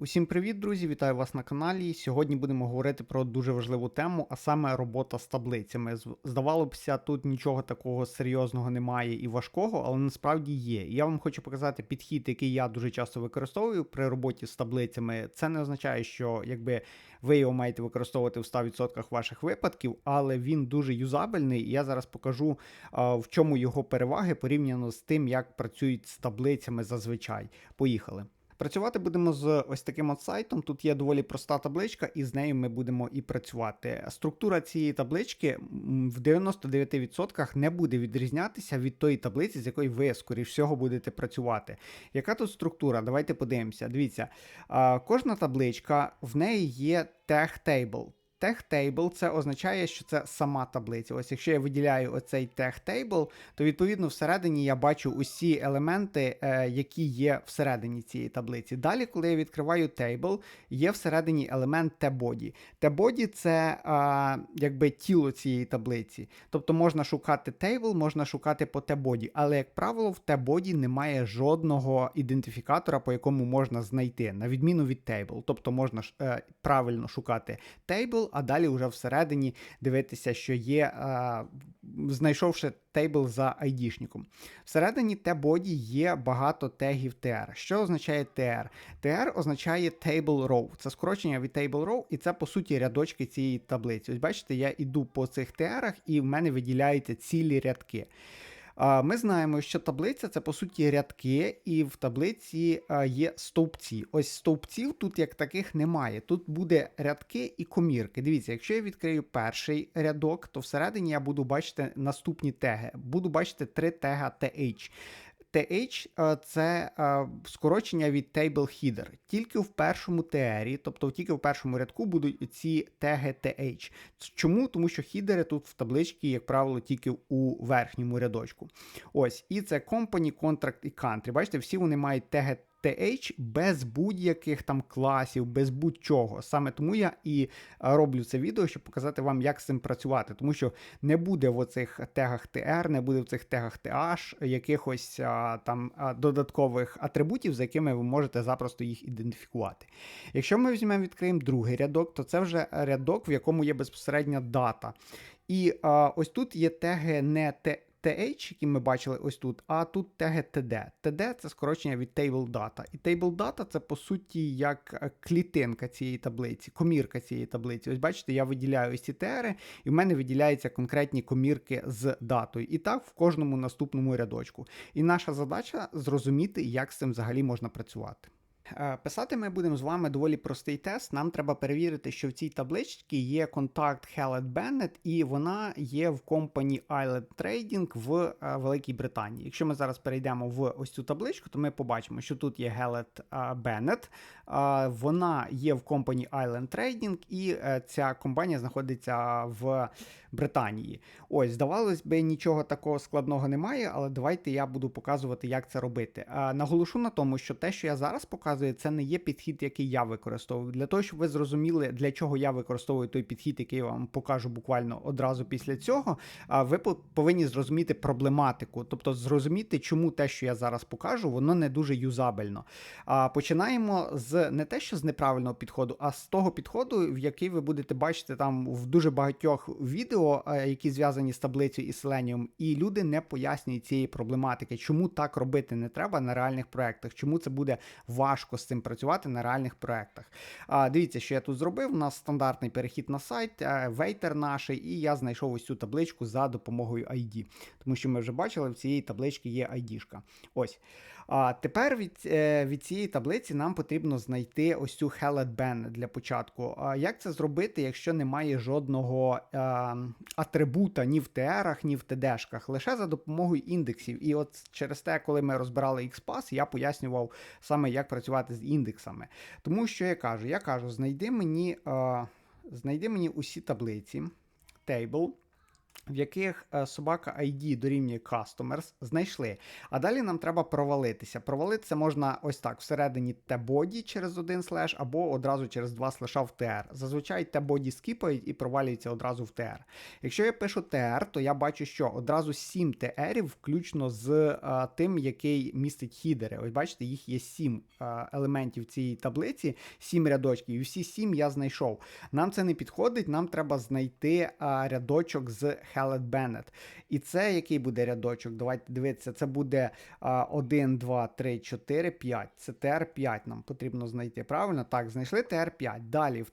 Усім привіт, друзі! Вітаю вас на каналі. Сьогодні будемо говорити про дуже важливу тему, а саме робота з таблицями. Здавалося тут нічого такого серйозного немає і важкого, але насправді є. І я вам хочу показати підхід, який я дуже часто використовую при роботі з таблицями. Це не означає, що якби ви його маєте використовувати в 100% ваших випадків, але він дуже юзабельний. І я зараз покажу, в чому його переваги порівняно з тим, як працюють з таблицями зазвичай. Поїхали. Працювати будемо з ось таким от сайтом. Тут є доволі проста табличка, і з нею ми будемо і працювати. Структура цієї таблички в 99% не буде відрізнятися від тої таблиці, з якої ви, скоріш всього, будете працювати. Яка тут структура? Давайте подивимося. Дивіться, кожна табличка, в неї є tag table. Tag table це означає, що це сама таблиця. Ось якщо я виділяю оцей tag table, то відповідно всередині я бачу усі елементи, е, які є всередині цієї таблиці. Далі, коли я відкриваю table, є всередині елемент t-body. T-body це е, якби тіло цієї таблиці. Тобто можна шукати table, можна шукати по t-body, але, як правило, в t-body немає жодного ідентифікатора, по якому можна знайти, на відміну від table. Тобто можна е, правильно шукати table, а далі вже всередині дивитися, що є, знайшовши тейбл за айдішником. Всередині T-body є багато тегів TR. Що означає TR? TR означає Table Row. Це скорочення від Table Row, і це по суті рядочки цієї таблиці. Ось бачите, я іду по цих TR, і в мене виділяються цілі рядки. Ми знаємо, що таблиця це по суті рядки, і в таблиці є стовпці. Ось стовпців тут як таких немає. Тут буде рядки і комірки. Дивіться, якщо я відкрию перший рядок, то всередині я буду бачити наступні теги. Буду бачити три тега TH. TH е, це е, скорочення від Table Header. Тільки в першому TR, тобто тільки в першому рядку будуть ці теги TH. Чому? Тому що хідери тут в табличці, як правило, тільки у верхньому рядочку. Ось, і це Company, Contract і Country. Бачите, всі вони мають теги TH без будь-яких там класів, без будь-чого. Саме тому я і е, роблю це відео, щоб показати вам, як з цим працювати. Тому що не буде в оцих тегах TR, не буде в цих тегах TH якихось а, там а, додаткових атрибутів, за якими ви можете запросто їх ідентифікувати. Якщо ми візьмемо відкриємо другий рядок, то це вже рядок, в якому є безпосередня дата. І а, ось тут є теги не те. TH, які ми бачили ось тут, а тут теги TD. TD це скорочення від Table Data. І Table Data це по суті як е, клітинка цієї таблиці, комірка цієї таблиці. Ось бачите, я виділяю ось ці тери, і в мене виділяються конкретні комірки з датою. І так в кожному наступному рядочку. І наша задача зрозуміти, як з цим взагалі можна працювати. Е, Писати ми будемо з вами доволі простий тест. Нам треба перевірити, що в цій табличці є контакт Hewlett Bennett, і вона є в компанії Island Trading в е, Великій Британії. Якщо ми зараз перейдемо в ось цю табличку, то ми побачимо, що тут є Hewlett е, Bennett, вона є в компанії Island Trading, і е, ця компанія знаходиться в Британії. Ось, здавалось би, нічого такого складного немає, але давайте я буду показувати, як це робити. Е, Наголошу на тому, що те, що я зараз показую, це не є підхід, який я використовую. Для того, щоб ви зрозуміли, для чого я використовую той підхід, який я вам покажу буквально одразу після цього, ви по- повинні зрозуміти проблематику, тобто зрозуміти, чому те, що я зараз покажу, воно не дуже юзабельно. Починаємо з не те, що з неправильного підходу, а з того підходу, в який ви будете бачити там в дуже багатьох відео, е, які зв'язані з таблицею і Selenium, і люди не пояснюють цієї проблематики, чому так робити не треба на реальних проектах, чому це буде важко з цим працювати на реальних проектах. Дивіться, що я тут зробив. У нас стандартний перехід на сайт, е, вейтер наш, і я знайшов ось цю табличку за допомогою ID. Тому що ми вже бачили, в цієї таблички є ID-шка. Ось. А тепер від, е, від цієї таблиці нам потрібно знайти ось цю Hewlett Bennett для початку. А як це зробити, якщо немає жодного е, атрибута ні в TR, ні в TD-шках, лише за допомогою індексів. І от через те, коли ми розбирали XPath, я пояснював саме, як працювати з індексами. Тому що я кажу? Я кажу, знайди мені, е, знайди мені усі таблиці, table, в яких е, собака ID дорівнює customers, знайшли. А далі нам треба провалитися. Провалитися можна ось так: всередині t-body через один слеш, або одразу через два слеша в TR. Зазвичай t-body скіпають і провалюються одразу в TR. Якщо я пишу TR, то я бачу, що одразу 7 TR, включно з а, тим, який містить хідери. Ось бачите, їх є 7 а, елементів цієї таблиці, 7 рядочків, і всі 7 я знайшов. Нам це не підходить, нам треба знайти а, рядочок з Hewlett Bennett. І це який буде рядочок? Давайте дивитися, це буде 1, 2, 3, 4, 5. Це TR5 нам потрібно знайти. Правильно? Так, знайшли TR5. Далі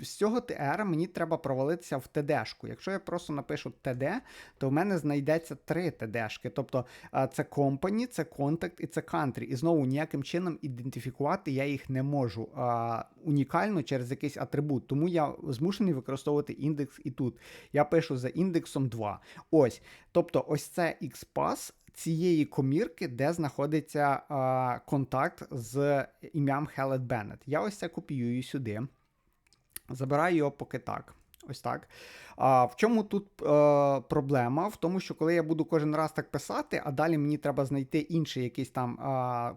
з, цього TR мені треба провалитися в TD-шку. Якщо я просто напишу TD, то в мене знайдеться три TD-шки. Тобто це Company, це Contact і це Country. І знову ніяким чином ідентифікувати я їх не можу а, унікально через якийсь атрибут. Тому я змушений використовувати індекс і тут. Я пишу за індексом 2. Ось. Тобто, ось це XPath цієї комірки, де знаходиться а, контакт з ім'ям Hewlett Bennett. Я ось це копіюю сюди. Забираю його поки так. Ось так. А в чому тут е, проблема? В тому, що коли я буду кожен раз так писати, а далі мені треба знайти інший якийсь там. Е,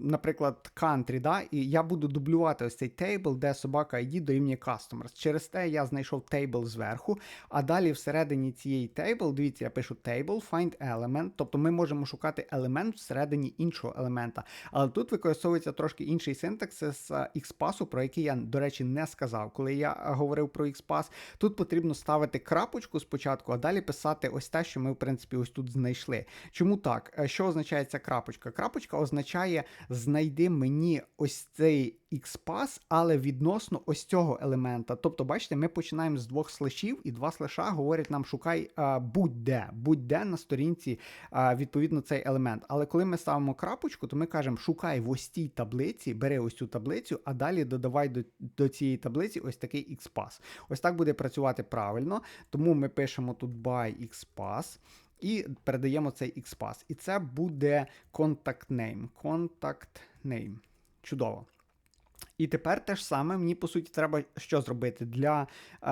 Наприклад, country, да, і я буду дублювати ось цей тейбл, де собака ID дорівнює customers. Через те я знайшов тейбл зверху, а далі всередині цієї тейбл, дивіться, я пишу table, find element, тобто ми можемо шукати елемент всередині іншого елемента. Але тут використовується трошки інший синтакс з XPath, про який я, до речі, не сказав. Коли я говорив про XPath, тут потрібно ставити крапочку спочатку, а далі писати ось те, що ми, в принципі, ось тут знайшли. Чому так? Що означає ця крапочка? Крапочка означає знайди мені ось цей XPath, але відносно ось цього елемента. Тобто, бачите, ми починаємо з двох слешів, і два слеша говорять нам, шукай будь-де, будь-де на сторінці а, відповідно цей елемент. Але коли ми ставимо крапочку, то ми кажемо, шукай в ось цій таблиці, бери ось цю таблицю, а далі додавай до, до цієї таблиці ось такий XPath. Ось так буде працювати правильно. Тому ми пишемо тут by XPath. І передаємо цей XPath. І це буде contact name. Contact name. Чудово. І тепер те ж саме мені, по суті, треба що зробити для е,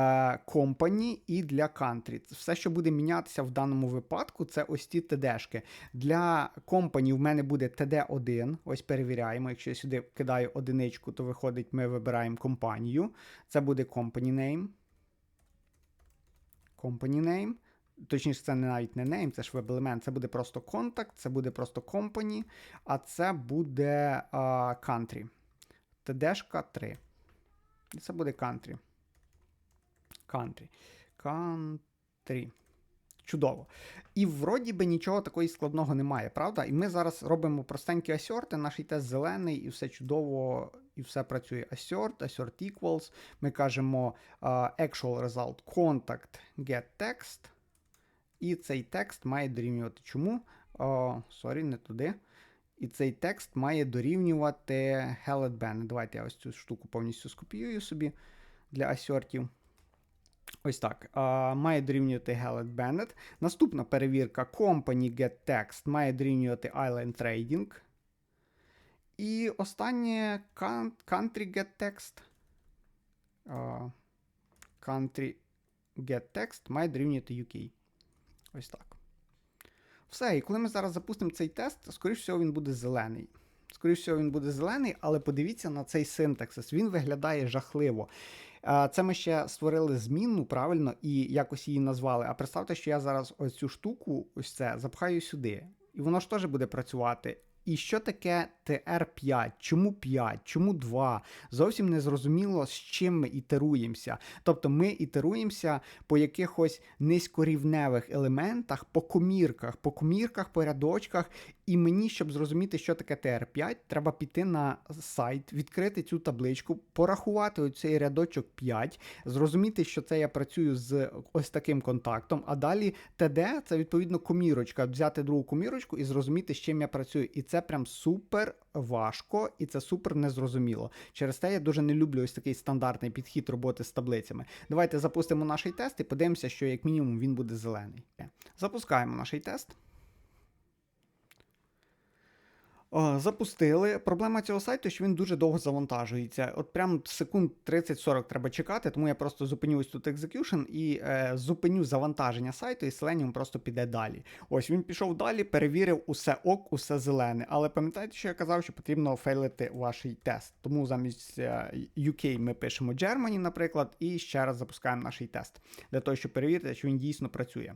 company і для country. Все, що буде мінятися в даному випадку, це ось ці TD-шки. Для company в мене буде TD1. Ось перевіряємо. Якщо я сюди кидаю одиничку, то виходить, ми вибираємо компанію. Це буде company name. Company name. Точніше, це навіть не name, це ж веб-елемент, це буде просто контакт, це буде просто company, а це буде uh, country. TD 3. І це буде country. Country. Country. Чудово. І вроді би нічого такої складного немає, правда? І ми зараз робимо простенькі асьорти, наш тест зелений, і все чудово, і все працює assert, assert equals. Ми кажемо uh, actual result contact get text. І цей текст має дорівнювати чому? Сорі, не туди. І цей текст має дорівнювати Hewlett Bennett. Давайте я ось цю штуку повністю скопіюю собі для асертів. Ось так. А, Має дорівнювати Hewlett Bennett. Наступна перевірка Company GetText має дорівнювати Island Trading. І останнє Country GetText. Country GetText має дорівнювати UK. Ось так. Все, і коли ми зараз запустимо цей тест, скоріш всього, він буде зелений. Скоріше всього, він буде зелений, але подивіться на цей синтаксис. Він виглядає жахливо. Це ми ще створили змінну, правильно, і якось її назвали. А представте, що я зараз ось цю штуку, ось це, запхаю сюди. І воно ж теж буде працювати. І що таке TR5? Чому 5? Чому 2? Зовсім не зрозуміло, з чим ми ітеруємося. Тобто ми ітеруємося по якихось низькорівневих елементах, по комірках, по комірках, по рядочках. І мені, щоб зрозуміти, що таке TR5, треба піти на сайт, відкрити цю табличку, порахувати оцей рядочок 5, зрозуміти, що це я працюю з ось таким контактом. А далі TD це відповідно комірочка, взяти другу комірочку і зрозуміти, з чим я працюю. І це прям супер важко і це супер незрозуміло. Через те я дуже не люблю ось такий стандартний підхід роботи з таблицями. Давайте запустимо наш тест і подивимося, що як мінімум він буде зелений. Запускаємо наш тест. О, запустили. Проблема цього сайту, що він дуже довго завантажується. От прям секунд 30-40 треба чекати, тому я просто зупиню ось тут execution і е, зупиню завантаження сайту, і Selenium просто піде далі. Ось він пішов далі, перевірив усе ок, усе зелене. Але пам'ятаєте, що я казав, що потрібно фейлити ваш тест. Тому замість е, UK ми пишемо Germany, наприклад, і ще раз запускаємо наш тест для того, щоб перевірити, що він дійсно працює.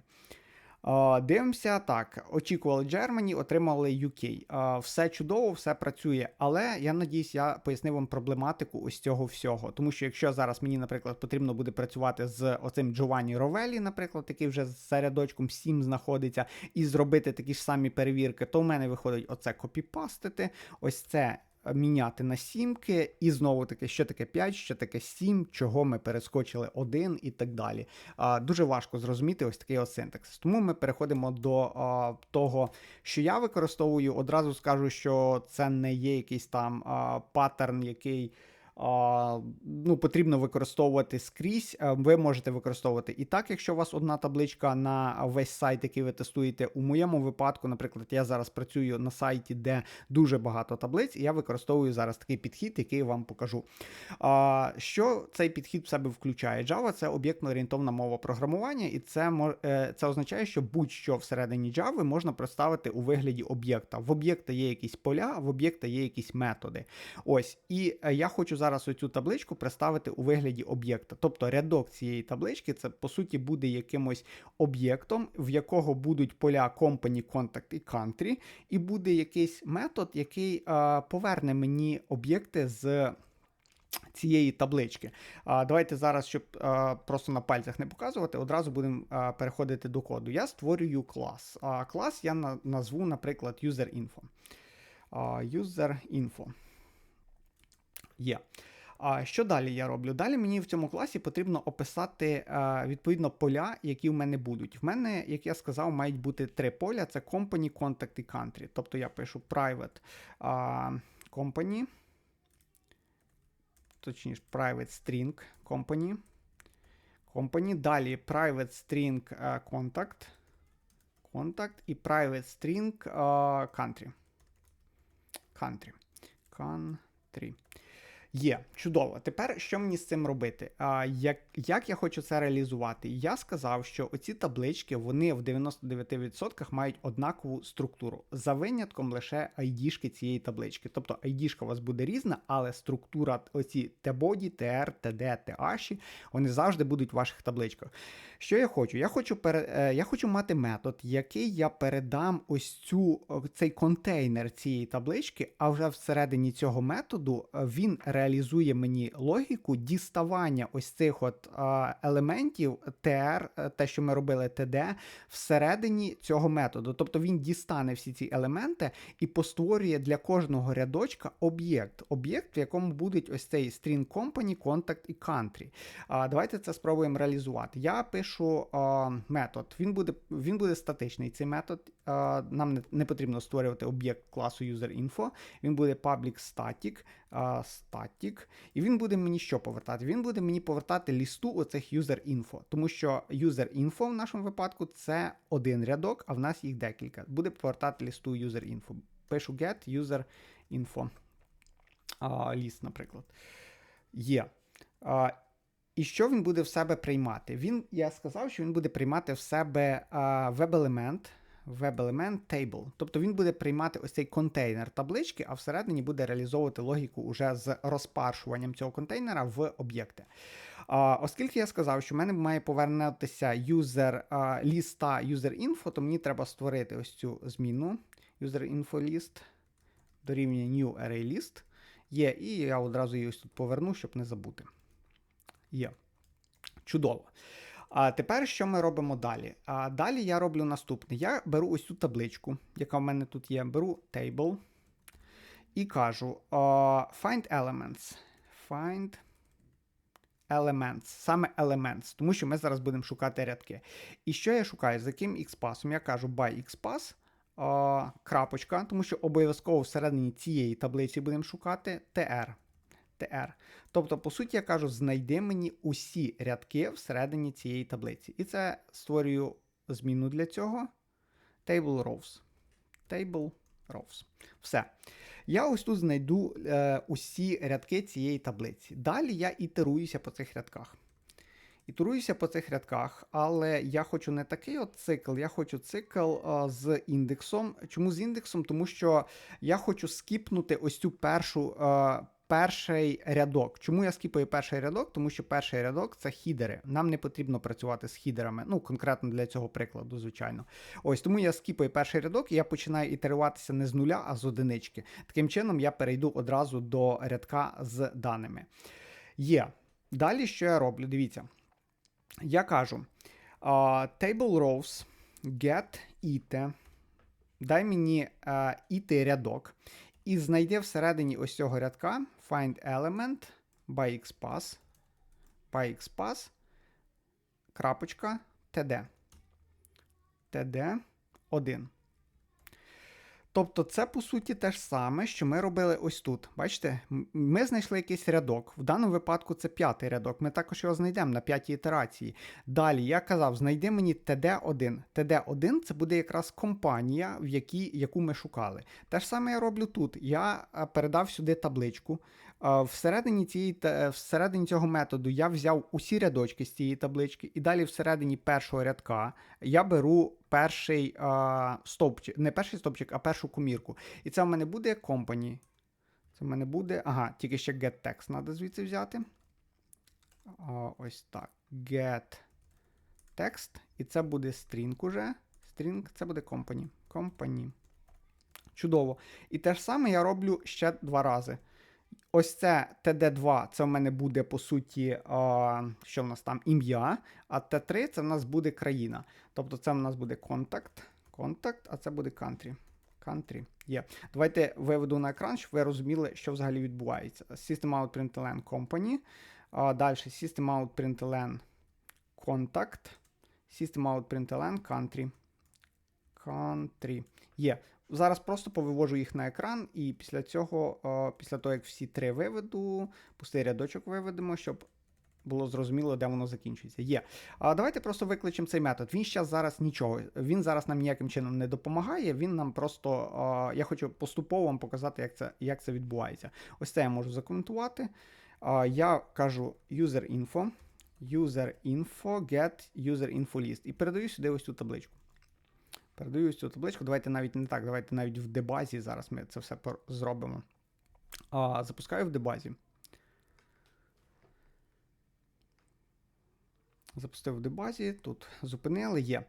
Дивимося так. Очікували Germany, отримали UK. Все чудово, все працює. Але я надіюсь, я пояснив вам проблематику ось цього всього. Тому що якщо зараз мені, наприклад, потрібно буде працювати з оцим Giovanni Ровелі, наприклад, який вже за рядочком 7 знаходиться, і зробити такі ж самі перевірки, то в мене виходить оце копіпастити. Ось це міняти на сімки, і знову таки, що таке 5, що таке 7, чого ми перескочили 1 і так далі. А, Дуже важко зрозуміти ось такий ось синтакс. Тому ми переходимо до а, того, що я використовую. Одразу скажу, що це не є якийсь там а, паттерн, який ну, потрібно використовувати скрізь. Е, ви можете використовувати і так, якщо у вас одна табличка на весь сайт, який ви тестуєте. У моєму випадку, наприклад, я зараз працюю на сайті, де дуже багато таблиць, і я використовую зараз такий підхід, який я вам покажу. Що цей підхід в себе включає? Java це об'єктно-орієнтовна мова програмування, і це е, це означає, що будь-що всередині Java можна представити у вигляді об'єкта. В об'єкта є якісь поля, в об'єкта є якісь методи. Ось, і е, я хочу зараз оцю табличку представити у вигляді об'єкта. Тобто рядок цієї таблички це по суті буде якимось об'єктом, в якого будуть поля Company, Contact і Country, і буде якийсь метод, який а, поверне мені об'єкти з. Цієї таблички. А, Давайте зараз, щоб а, просто на пальцях не показувати, одразу будемо а, переходити до коду. Я створюю клас. А, Клас я на, назву, наприклад, UserInfo. UserInfo. Є. А що далі я роблю? Далі мені в цьому класі потрібно описати відповідно поля, які в мене будуть. В мене, як я сказав, мають бути три поля: це company, contact і country. Тобто я пишу private company, точніше, private string company. company. Далі private string contact. Contact і private string country. Country. Country. Є, чудово. Тепер що мені з цим робити? А, Як як я хочу це реалізувати? Я сказав, що оці таблички вони в 99% мають однакову структуру, за винятком лише ID-шки цієї таблички. Тобто ID-шка у вас буде різна, але структура оці T-body, TR, TD, TH, вони завжди будуть в ваших табличках. Що я хочу? Я хочу пере... Е, я хочу мати метод, який я передам ось цю цей контейнер цієї таблички, а вже всередині цього методу е, він реалізує мені логіку діставання ось цих от а, елементів TR, е, те, що ми робили TD, всередині цього методу. Тобто він дістане всі ці елементи і постворює для кожного рядочка об'єкт, об'єкт, в якому будуть ось цей string company, contact і country. А, Давайте це спробуємо реалізувати. Я пишу а, метод. Він буде він буде статичний. Цей метод. А, Нам не, не потрібно створювати об'єкт класу UserInfo. Він буде public static static. І він буде мені що повертати? Він буде мені повертати лісту оцих user-info, тому що user-info в нашому випадку це один рядок, а в нас їх декілька. Буде повертати лісту user-info. Пишу get user-info ліст, наприклад. Є. І що він буде в себе приймати? Він, Я сказав, що він буде приймати в себе веб-елемент web-елемент table. Тобто він буде приймати ось цей контейнер таблички, а всередині буде реалізовувати логіку уже з розпаршуванням цього контейнера в об'єкти. Оскільки я сказав, що в мене має повернутися юзер ліста user-info, то мені треба створити ось цю зміну user-info list дорівнює new array list. Є, і я одразу її ось тут поверну, щоб не забути. Є. Чудово. А тепер що ми робимо далі? А Далі я роблю наступне. Я беру ось цю табличку, яка в мене тут є, беру table і кажу find elements. Find elements, саме elements, тому що ми зараз будемо шукати рядки. І що я шукаю? За яким XPath? Я кажу by uh, крапочка, тому що обов'язково всередині цієї таблиці будемо шукати TR. TR. Тобто, по суті, я кажу, знайди мені усі рядки всередині цієї таблиці. І це створюю зміну для цього. Table rows. Table rows. Все. Я ось тут знайду е, усі рядки цієї таблиці. Далі я ітеруюся по цих рядках. Ітеруюся по цих рядках, але я хочу не такий от цикл, я хочу цикл а, з індексом. Чому з індексом? Тому що я хочу скіпнути ось цю першу. А, Перший рядок. Чому я скіпаю перший рядок? Тому що перший рядок це хідери. Нам не потрібно працювати з хідерами. Ну, конкретно для цього прикладу, звичайно. Ось тому я скіпаю перший рядок і я починаю ітеруватися не з нуля, а з одинички. Таким чином, я перейду одразу до рядка з даними. Є. Далі, що я роблю? Дивіться. Я кажу uh, table rows get ite, дай мені uh, ite рядок. І знайди всередині ось цього рядка find element by xpath, by xpath, крапочка td. td 1. Тобто, це, по суті, те ж саме, що ми робили ось тут. Бачите, ми знайшли якийсь рядок. В даному випадку це п'ятий рядок. Ми також його знайдемо на п'ятій ітерації. Далі я казав, знайди мені TD1. TD1 це буде якраз компанія, в якій, яку ми шукали. Те ж саме я роблю тут. Я передав сюди табличку. Всередині цієї, всередині цього методу я взяв усі рядочки з цієї таблички, і далі всередині першого рядка я беру перший а, стовпчик, не перший стовпчик, а першу комірку. І це в мене буде company. Це в мене буде. Ага, тільки ще get text треба звідси взяти. Ось так. Get text. І це буде string уже. String це буде company. Company. Чудово. І те ж саме я роблю ще два рази. Ось це TD2, це в мене буде, по суті, а, що в нас там ім'я, а Т3 це в нас буде країна. Тобто це в нас буде контакт, контакт, а це буде country. Country. Є. Давайте виведу на екран, щоб ви розуміли, що взагалі відбувається. System out println company. А, Далі System out println contact. System out println country. Country. Є. Зараз просто повивожу їх на екран, і після цього, після того, як всі три виведу, пустий рядочок виведемо, щоб було зрозуміло, де воно закінчується. Є. А Давайте просто викличемо цей метод. Він зараз зараз нічого. Він зараз нам ніяким чином не допомагає. Він нам просто. Я хочу поступово вам показати, як це як це відбувається. Ось це я можу закоментувати. Я кажу user info, user info, get user. І передаю сюди ось цю табличку. Передаю цю табличку. Давайте навіть не так, давайте навіть в дебазі. Зараз ми це все зробимо. А, Запускаю в дебазі. Запустив в дебазі, тут зупинили, є.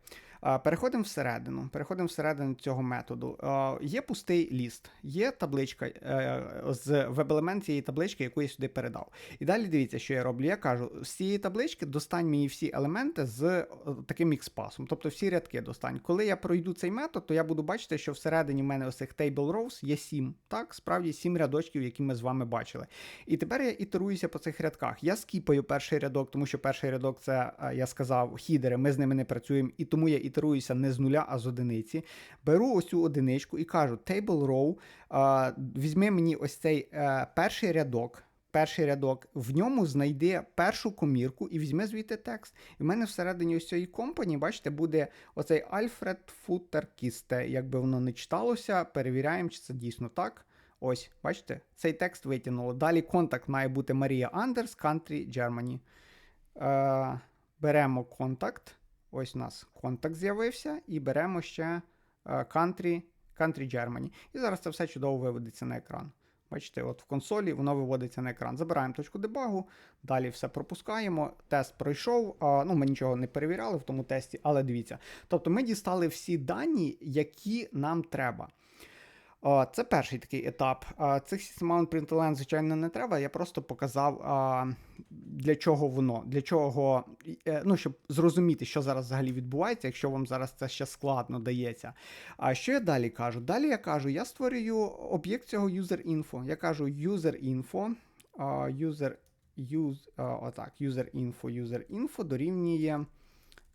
Переходимо всередину. Переходимо всередину цього методу. Є пустий ліст, є табличка е, з веб-елемент цієї таблички, яку я сюди передав. І далі дивіться, що я роблю. Я кажу: з цієї таблички достань мені всі елементи з е, таким X-пасом, тобто всі рядки достань. Коли я пройду цей метод, то я буду бачити, що всередині в мене ось цих table rows є 7. Так, справді 7 рядочків, які ми з вами бачили. І тепер я ітеруюся по цих рядках. Я скіпаю перший рядок, тому що перший рядок це, е, я сказав, хідери, ми з ними не працюємо, і тому я ітеруюся не з нуля, а з одиниці. Беру ось цю одиничку і кажу: table row, а, візьми мені ось цей а, е, перший рядок. Перший рядок, в ньому знайди першу комірку і візьми звідти текст. І в мене всередині ось цієї компанії, бачите, буде оцей Альфред Футеркісте. Якби воно не читалося, перевіряємо, чи це дійсно так. Ось, бачите, цей текст витягнуло. Далі контакт має бути Марія Андерс, Country, Germany. Е, Беремо контакт. Ось у нас контакт з'явився, і беремо ще е, country, country Germany. І зараз це все чудово виведеться на екран. Бачите, от в консолі воно виводиться на екран. Забираємо точку дебагу, далі все пропускаємо. Тест пройшов. Ну, Ми нічого не перевіряли в тому тесті, але дивіться. Тобто ми дістали всі дані, які нам треба. Це перший такий етап. Цих System Println, звичайно, не треба. Я просто показав, для чого воно, для чого, е, ну, щоб зрозуміти, що зараз взагалі відбувається, якщо вам зараз це ще складно дається. А що я далі кажу? Далі я кажу, я створюю об'єкт цього user-info. Я кажу user-info, user, use, отак, user-info, user-info дорівнює,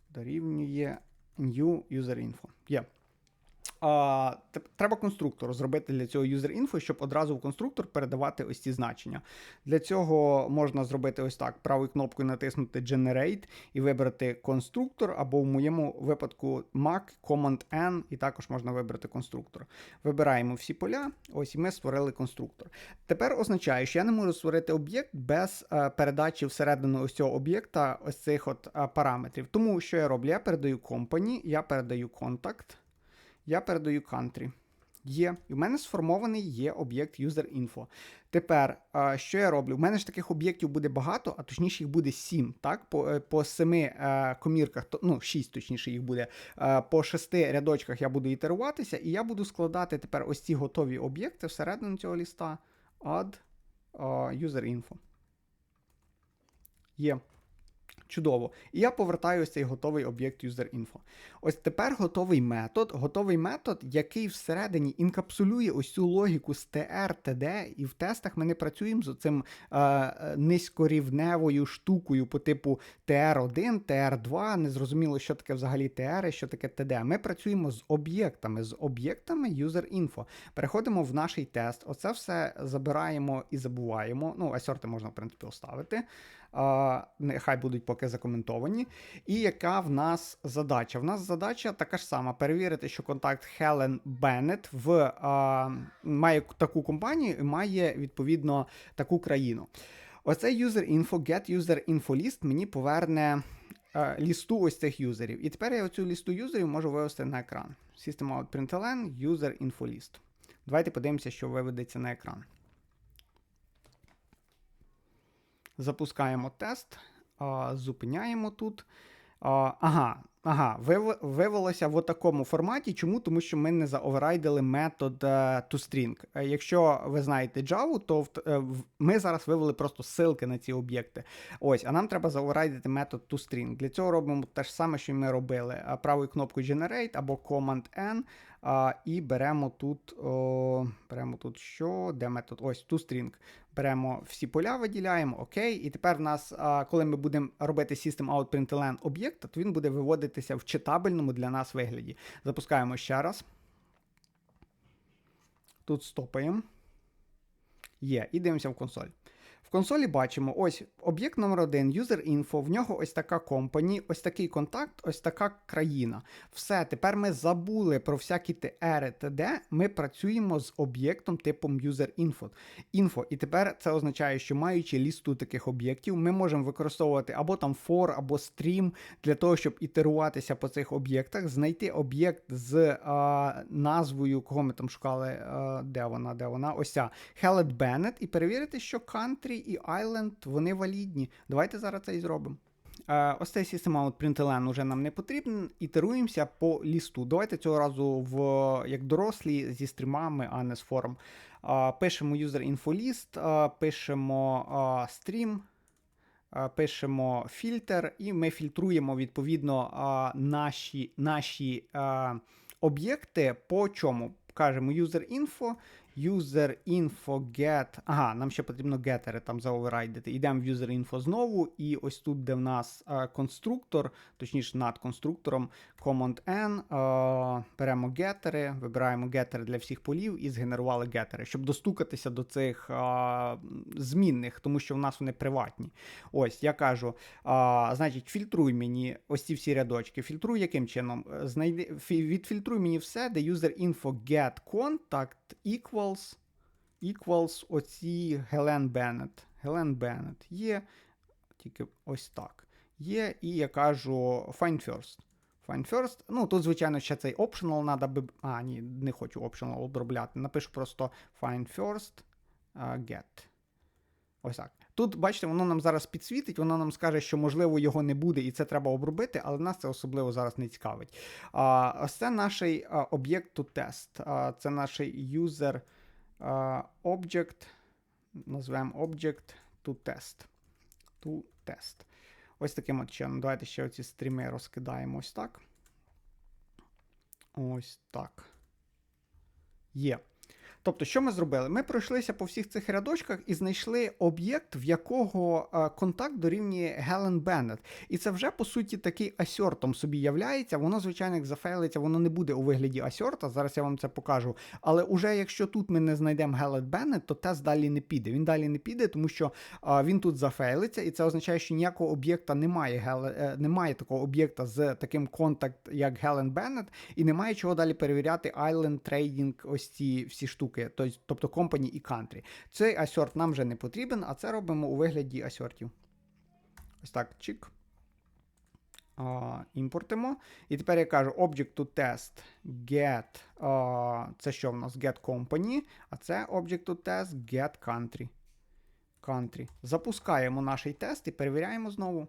дорівнює new user-info. Є. треба конструктор зробити для цього user-info, щоб одразу в конструктор передавати ось ці значення. Для цього можна зробити ось так: правою кнопкою натиснути Generate і вибрати конструктор, або в моєму випадку Mac, Command N, і також можна вибрати конструктор. Вибираємо всі поля, ось і ми створили конструктор. Тепер означає, що я не можу створити об'єкт без е, передачі всередину ось цього об'єкта ось цих от е, параметрів. Тому що я роблю? Я передаю company, я передаю contact, я передаю country. Є. І в мене сформований є об'єкт user-info. Тепер, що я роблю? У мене ж таких об'єктів буде багато, а точніше їх буде 7, так? По, е, по 7 е, комірках, ну, 6 точніше їх буде. Е, по 6 рядочках я буду ітеруватися, і я буду складати тепер ось ці готові об'єкти всередину цього ліста add user-info. Є. Чудово. І я повертаю цей готовий об'єкт user-info. Ось тепер готовий метод, готовий метод, який всередині інкапсулює ось цю логіку з TR, TD, і в тестах ми не працюємо з цим е, е, низькорівневою штукою по типу TR1, TR2, незрозуміло, що таке взагалі TR що таке TD. Ми працюємо з об'єктами, з об'єктами user-info. Переходимо в наш тест. Оце все забираємо і забуваємо. Ну, асорти можна, в принципі, оставити. Нехай будуть поки закоментовані. І яка в нас задача? В нас задача така ж сама: перевірити, що контакт Хелен Беннет в, а, має таку компанію і має відповідно таку країну. Оцей user info, get user info list мені поверне е, лісту ось цих юзерів. І тепер я оцю лісту юзерів можу вивести на екран. System out println user info list. Давайте подивимося, що виведеться на екран. Запускаємо тест, зупиняємо тут. Ага, ага, вив, вивелося в такому форматі. Чому? Тому що ми не заоверрайдили метод е, toString. Е, Якщо ви знаєте Java, то е, ми зараз вивели просто ссылки на ці об'єкти. Ось, а нам треба заоверрайдити метод toString. Для цього робимо те ж саме, що ми робили. Правою кнопкою Generate або Command-N. І беремо тут, о, беремо тут що? Де метод? Ось toString. Беремо всі поля, виділяємо, окей. І тепер в нас, коли ми будемо робити System Out Println об'єкт, то він буде виводитися в читабельному для нас вигляді. Запускаємо ще раз. Тут стопаємо. Є, і дивимося в консоль. Консолі бачимо ось об'єкт номер 1 user info, в нього ось така company, ось такий контакт, ось така країна. Все, тепер ми забули про всякі TR, TD, ми працюємо з об'єктом типом user info. І тепер це означає, що маючи лісту таких об'єктів, ми можемо використовувати або там for, або stream для того, щоб ітеруватися по цих об'єктах, знайти об'єкт з а, назвою, кого ми там шукали, а, де вона, де вона, ось ця Hewlett Bennett, і перевірити, що country і island вони валідні. Давайте зараз це і зробимо. Е, Ось цей System Out Println уже нам не потрібен. Ітеруємося по лісту. Давайте цього разу в як дорослі зі стрімами, а не з форум. Е, Пишемо user info list, е, пишемо е, пишемо фільтр, і ми фільтруємо відповідно наші, наші об'єкти по чому. Кажемо user info, user info get. Ага, нам ще потрібно гетери там заоверрайдити. Йдемо в user info знову, і ось тут, де в нас е, конструктор, точніше над конструктором, command N, е, беремо гетери, вибираємо гетери для всіх полів і згенерували гетери, щоб достукатися до цих е, змінних, тому що в нас вони приватні. Ось, я кажу, а, значить, фільтруй мені ось ці всі рядочки. Фільтруй яким чином? Е, Знайди, фі- відфільтруй мені все, де user info get contact equals, equals оці Helen Беннет. Helen Беннет є, тільки ось так. Є, і я кажу find first. Find first. Ну, тут, звичайно, ще цей optional треба би. А, ні, не хочу optional обробляти. Напишу просто find first uh, get. Ось так. Тут, бачите, воно нам зараз підсвітить, воно нам скаже, що можливо його не буде, і це треба обробити, але нас це особливо зараз не цікавить. А, ось це наш об'єкт to test. Це наш user object. Назвемо object to test. To test. Ось таким от чином. Давайте ще оці стріми розкидаємо ось так. Ось так. Є. Тобто, що ми зробили? Ми пройшлися по всіх цих рядочках і знайшли об'єкт, в якого е, контакт дорівнює Гелен Беннет. І це вже по суті такий асьортом собі являється. Воно, звичайно, як зафейлиться, воно не буде у вигляді асьорта. Зараз я вам це покажу. Але уже якщо тут ми не знайдемо Гелен Беннет, то тест далі не піде. Він далі не піде, тому що е, він тут зафейлиться, і це означає, що ніякого об'єкта немає. Е, немає такого об'єкта з таким контакт, як Гелен Беннет, і немає чого далі перевіряти Island Trading, ось ці всі штуки, тобто- тобто Company і Country. Цей асьорт нам вже не потрібен, а це робимо у вигляді асьортів. Ось так, чик. А, імпортимо. І тепер я кажу object to test get. А, це що в нас? Get company, а це object to test get country. country. Запускаємо наш тест і перевіряємо знову.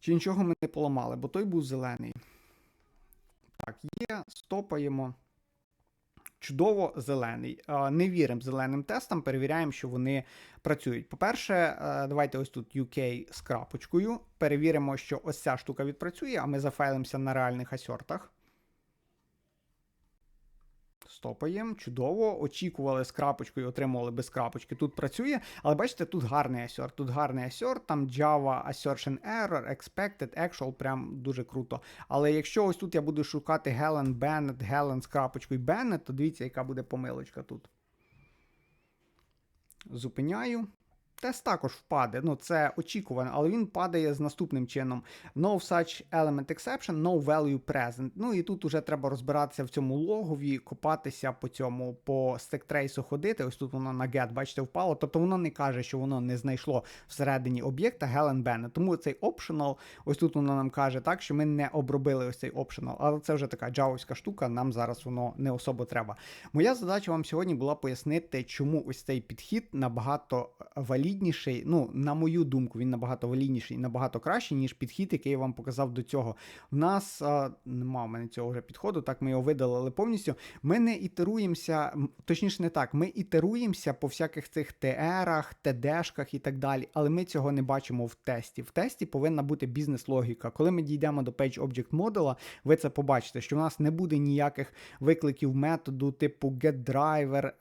Чи нічого ми не поламали, бо той був зелений. Так, є, стопаємо. Чудово зелений. Не віримо зеленим тестам, перевіряємо, що вони працюють. По-перше, е, давайте ось тут UK з крапочкою. Перевіримо, що ось ця штука відпрацює, а ми зафайлимося на реальних асьортах. Стопаємо, чудово. Очікували з крапочкою, отримували без крапочки. Тут працює, але бачите, тут гарний асьор, Тут гарний асьор, там Java Assertion Error, Expected, Actual, прям дуже круто. Але якщо ось тут я буду шукати Helen Bennett, Helen з крапочкою Bennett, то дивіться, яка буде помилочка тут. Зупиняю. Тест також впаде, ну це очікувано, але він падає з наступним чином: No such element exception, no value present. Ну і тут уже треба розбиратися в цьому логові, копатися по цьому, по стектрейсу ходити. Ось тут воно на get, бачите, впало. Тобто воно не каже, що воно не знайшло всередині об'єкта Helen Bennett. Тому цей optional, ось тут воно нам каже так, що ми не обробили ось цей optional. Але це вже така джавовська штука, нам зараз воно не особо треба. Моя задача вам сьогодні була пояснити, чому ось цей підхід набагато валідніший. Ну, на мою думку, він набагато валідніший і набагато кращий, ніж підхід, який я вам показав до цього. У нас а, нема в мене цього вже підходу, так ми його видалили повністю. Ми не ітеруємося, точніше, не так, ми ітеруємося по всяких цих ТРах, ТДшках і так далі, але ми цього не бачимо в тесті. В тесті повинна бути бізнес-логіка. Коли ми дійдемо до Page Object Model, ви це побачите, що в нас не буде ніяких викликів методу, типу getDriver,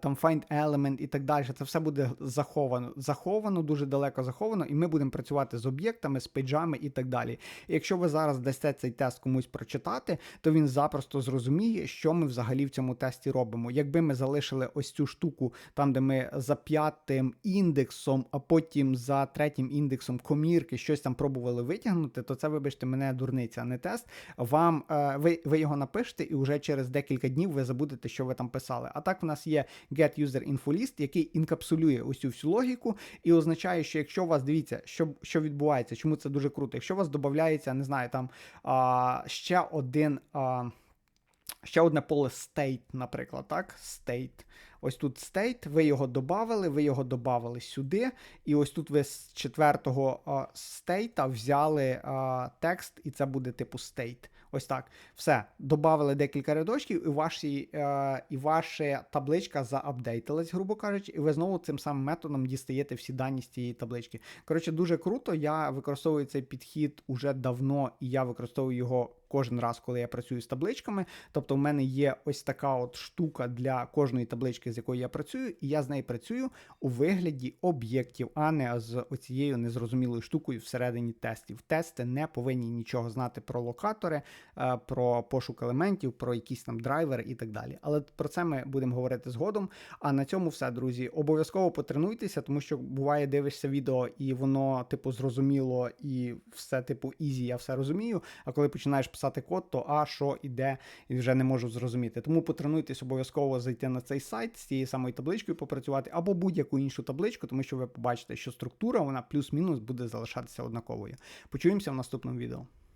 там find element і так далі. Це все буде заховано. Заховано, дуже далеко заховано, і ми будемо працювати з об'єктами, з пейджами і так далі. І якщо ви зараз дасте цей тест комусь прочитати, то він запросто зрозуміє, що ми взагалі в цьому тесті робимо. Якби ми залишили ось цю штуку, там, де ми за п'ятим індексом, а потім за третім індексом комірки щось там пробували витягнути, то це, вибачте, мене дурниця, а не тест. Вам е, ви, ви його напишете, і вже через декілька днів ви забудете, що ви там писали. А так в нас є get user info list, який інкапсулює цю всю логіку і означає, що якщо у вас дивіться, що, що відбувається, чому це дуже круто, якщо у вас додається, не знаю, там а, ще один. А, Ще одне поле state, наприклад, так? State. Ось тут state, ви його додали, ви його додали сюди. І ось тут ви з четвертого а, стейта взяли а, текст, і це буде типу state. Ось так. Все. додали декілька рядочків, і ваші, е, і ваша табличка заапдейтилась, грубо кажучи, і ви знову цим самим методом дістаєте всі дані з цієї таблички. Коротше, дуже круто. Я використовую цей підхід уже давно, і я використовую його кожен раз, коли я працюю з табличками. Тобто, в мене є ось така от штука для кожної таблички, з якою я працюю, і я з нею працюю у вигляді об'єктів, а не з оцією незрозумілою штукою всередині тестів. Тести не повинні нічого знати про локатори, е, про пошук елементів, про якісь там драйвери і так далі. Але про це ми будемо говорити згодом. А на цьому все, друзі. Обов'язково потренуйтеся, тому що буває, дивишся відео, і воно, типу, зрозуміло, і все, типу, ізі, я все розумію. А коли починаєш писати код, то а що іде, і вже не можу зрозуміти. Тому потренуйтесь обов'язково зайти на цей сайт з цією самою табличкою попрацювати, або будь-яку іншу табличку, тому що ви побачите, що структура вона плюс-мінус буде залишатися однаковою. Почуємося в наступному відео.